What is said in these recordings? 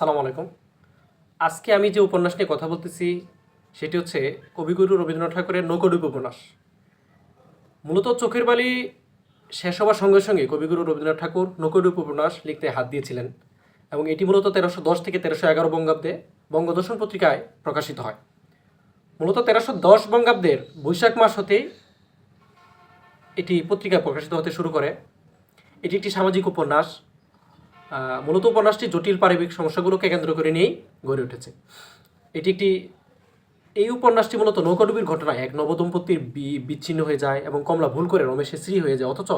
সালাম আলাইকুম। আজকে আমি যে উপন্যাস নিয়ে কথা বলতেছি, সেটি হচ্ছে কবিগুরু রবীন্দ্রনাথ ঠাকুরের নৌকডুব উপন্যাস। মূলত চোখের বালি শেষ হওয়ার সঙ্গে সঙ্গে কবিগুরু রবীন্দ্রনাথ ঠাকুর নৌকডুব উপন্যাস লিখতে হাত দিয়েছিলেন এবং এটি মূলত তেরোশো দশ থেকে তেরোশো এগারো বঙ্গাব্দে বঙ্গদর্শন পত্রিকায় প্রকাশিত হয়। মূলত তেরোশো দশ বঙ্গাব্দের বৈশাখ মাস হতেই এটি পত্রিকায় প্রকাশিত হতে শুরু করে। এটি একটি সামাজিক উপন্যাস। মূলত উপন্যাসটি জটিল পারিবারিক সমস্যাগুলোকে কেন্দ্র করে নিয়েই গড়ে উঠেছে। এটি একটি, এই উপন্যাসটি মূলত নৌকাডুবির ঘটনায় এক নবদম্পতির বিচ্ছিন্ন হয়ে যায় এবং কমলা ভুল করে রমেশের স্ত্রী হয়ে যায়। অথচ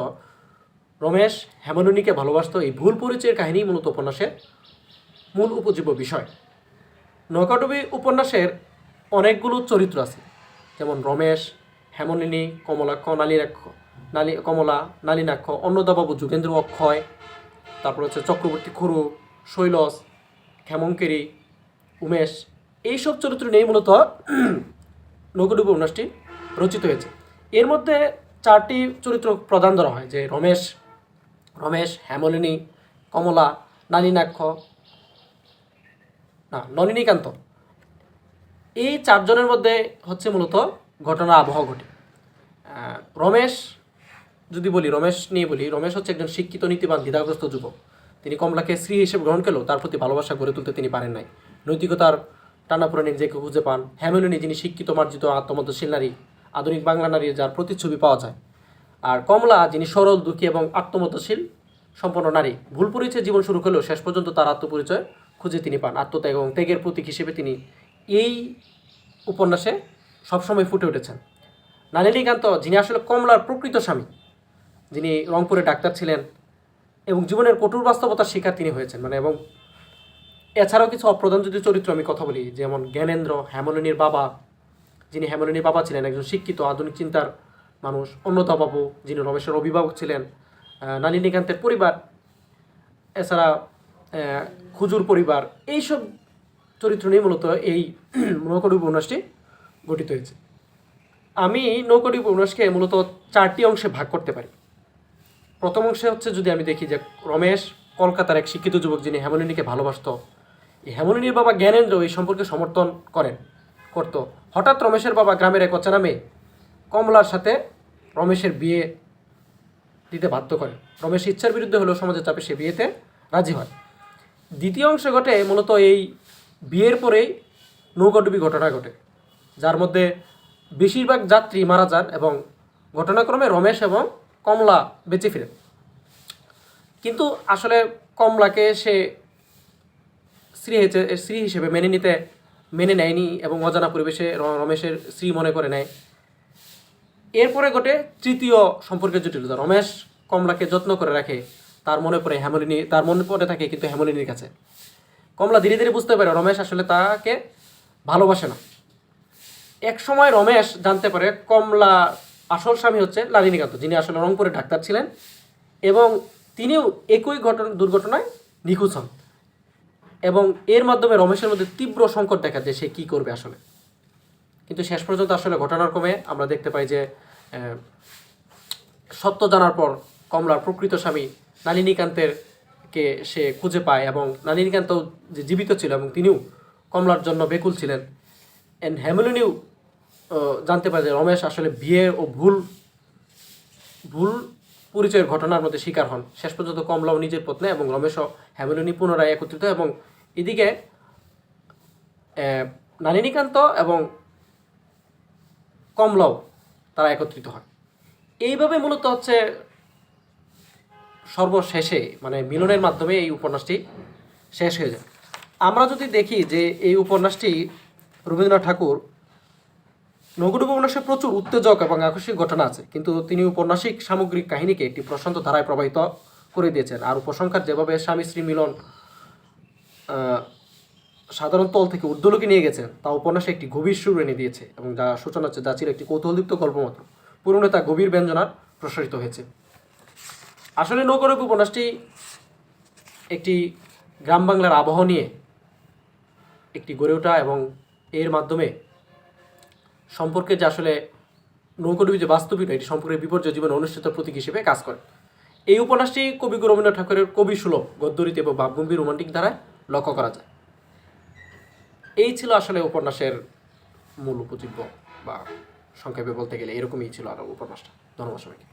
রমেশ হেমননীকে ভালোবাসত এই ভুল পরিচয়ের কাহিনী মূলত উপন্যাসের মূল উপজীব্য বিষয়। নৌকাডুবি উপন্যাসের অনেকগুলো চরিত্র আছে, যেমন রমেশ হেমনিনী কমলাক্ষ নালিনাক্ষ নালী, কমলা নালিনাক্ষ অন্নদাবাবু, যুগেন্দ্র, অক্ষয় তারপর হচ্ছে চক্রবর্তী খুরু, শৈলস ক্ষেমঙ্কেরি উমেশ, এইসব চরিত্র নিয়েই মূলত নৌকডুবি উপন্যাসটি রচিত হয়েছে। এর মধ্যে চারটি চরিত্র প্রদান ধরা হয়, যে রমেশ রমেশ, হেমলিনী, কমলা নালিনাক্ষ না, নলিনীকান্ত। এই চারজনের মধ্যে হচ্ছে মূলত ঘটনার আবহ ঘটে। রমেশ যদি বলি, রমেশ নিয়ে বলি, রমেশ হচ্ছে একজন শিক্ষিত নীতিবান দ্বিধাগ্রস্ত যুবক। তিনি কমলাকে স্ত্রী হিসেবে গ্রহণ করলেও তার প্রতি ভালোবাসা গড়ে তুলতে তিনি পারেন নাই। নৈতিকতার টানাপোড়েনে নিজেকে খুঁজে পান হেমেলিনী যিনি শিক্ষিত, মার্জিত, আত্মমতশীল নারী, আধুনিক বাংলা নারীর যার প্রতিচ্ছবি পাওয়া যায়। আর কমলা, যিনি সরল, দুঃখী এবং আত্মমতশীল সম্পন্ন নারী, ভুল পরিচয় জীবন শুরু করলেও শেষ পর্যন্ত তার আত্মপরিচয় খুঁজে তিনি পান। আত্মত্যাগ এবং ত্যাগের প্রতীক হিসেবে তিনি এই উপন্যাসে সবসময় ফুটে উঠেছেন। নালিনীকান্ত যিনি আসলে কমলার প্রকৃত স্বামী যিনি রংপুরে ডাক্তার ছিলেন এবং জীবনের কঠোর বাস্তবতার শিকার তিনি হয়েছেন। মানে এবং এছাড়াও কিছু অপ্রধান যদি চরিত্র আমি কথা বলি, যেমন জ্ঞানেন্দ্র হেমলিনীর বাবা, যিনি হেমলিনীর বাবা ছিলেন একজন শিক্ষিত, আধুনিক চিন্তার মানুষ অন্যতাবাবু যিনি রমেশের অভিভাবক ছিলেন নালিনীকান্তের পরিবার, এছাড়া খুজুর পরিবার, এইসব চরিত্র নিয়ে মূলত এই নৌকডুব উপন্যাসটি গঠিত হয়েছে। আমি নৌকডি উপন্যাসকে মূলত চারটি অংশে ভাগ করতে পারি। প্রথম অংশে হচ্ছে যদি আমি দেখি যে রমেশ কলকাতার এক শিক্ষিত যুবক যিনি হেমলিনীকে ভালোবাসত, এই হেমলিনীর বাবা জ্ঞানেন্দ্র এই সম্পর্কে সমর্থন করেন, করত। হঠাৎ রমেশের বাবা গ্রামের এক অচেনা মেয়ে কমলার সাথে রমেশের বিয়ে দিতে বাধ্য করেন। রমেশ ইচ্ছার বিরুদ্ধে হলেও সমাজের চাপে সে বিয়েতে রাজি হয়। দ্বিতীয় অংশে ঘটে মূলত এই বিয়ের পরেই নৌকাডুবি ঘটনা ঘটে, যার মধ্যে বেশিরভাগ যাত্রী মারা যান এবং ঘটনাক্রমে রমেশ এবং কমলা বেঁচে ফিরে। কিন্তু আসলে কমলাকে সে স্ত্রী স্ত্রী হিসেবে মেনে নিতে, মেনে নেয়নি এবং অজানা পরিবেশে রমেশের স্ত্রী মনে করে নেয়। এরপরে ঘটে তৃতীয় সম্পর্কের জটিলতা। রমেশ কমলাকে যত্ন করে রাখে, তার মনে পড়ে হেমলিনী, তার মনে পড়ে থাকে কিন্তু হেমলিনীর কাছে। কমলা ধীরে ধীরে বুঝতে পারে, রমেশ আসলে তাকে ভালোবাসে না। এক সময় রমেশ জানতে পারে কমলা আসল স্বামী হচ্ছে লালিনীকান্ত, যিনি আসলে রংপুরে ডাক্তার ছিলেন এবং তিনিও একই ঘটনা, দুর্ঘটনায় নিখোঁজ হন। এবং এর মাধ্যমে রমেশের মধ্যে তীব্র সংকট দেখা যায় সে কী করবে আসলে। কিন্তু শেষ পর্যন্ত আসলে ঘটনার ক্রমে আমরা দেখতে পাই যে সত্য জানার পর কমলার প্রকৃত স্বামী নালিনীকান্তের কে সে খুঁজে পায় এবং নালিনীকান্ত যে জীবিত ছিল এবং তিনিও কমলার জন্য বেকুল ছিলেন। অ্যান্ড হেমলিনিও জানতে পারে যে রমেশ আসলে বিয়ে ও ভুল ভুল পরিচয়ের ঘটনার মধ্যে শিকার হন। শেষ পর্যন্ত কমলাও নিজের পত্নী এবং রমেশও হেমলিনী পুনরায় একত্রিত এবং এদিকে আহ, নালিনীকান্ত এবং কমলাও তারা একত্রিত হয়। এইভাবে মূলত হচ্ছে সর্বশেষে মানে মিলনের মাধ্যমে এই উপন্যাসটি শেষ হয়ে যায়। আমরা যদি দেখি যে এই উপন্যাসটি রবীন্দ্রনাথ ঠাকুর নৌকুট উপন্যাসে প্রচুর উত্তেজক এবং আকস্মিক ঘটনা আছে, কিন্তু তিনি উপন্যাসিক সামগ্রিক কাহিনীকে একটি প্রশান্ত ধারায় প্রবাহিত করে দিয়েছেন। আর উপসংখ্যার যেভাবে স্বামী স্ত্রী মিলন সাধারণ তল থেকে ঊর্ধ্বলোকে নিয়ে গেছেন, তা উপন্যাসে একটি গভীর সুর এনে দিয়েছে এবং যা সূচনা হচ্ছে, যা ছিল একটি কৌতূহলদীপ্ত গল্প মাত্র। পুরনো তা গভীর ব্যঞ্জনার প্রসারিত হয়েছে। আসলে নৌকরক উপন্যাসটি একটি গ্রাম বাংলার আবহাওয়া নিয়ে একটি গড়ে ওঠা এবং এর মাধ্যমে সম্পর্কে যে আসলে নৌকডুবি যে বাস্তবিক নয়, এটি সম্পর্কে বিপর্যয় জীবনে অনুষ্ঠিত প্রতীক হিসেবে কাজ করে। এই উপন্যাসটি কবিগুরু রবীন্দ্রনাথ ঠাকুরের কবি সুলভ, গদ্যরীতি এবং ভাবগম্ভীর রোমান্টিক ধারায় লক্ষ্য করা যায়। এই ছিল আসলে উপন্যাসের মূল উপজীব্য বা সংক্ষেপে বলতে গেলে এরকমই ছিল আরও উপন্যাসটা। ধন্যবাদ সবাইকে।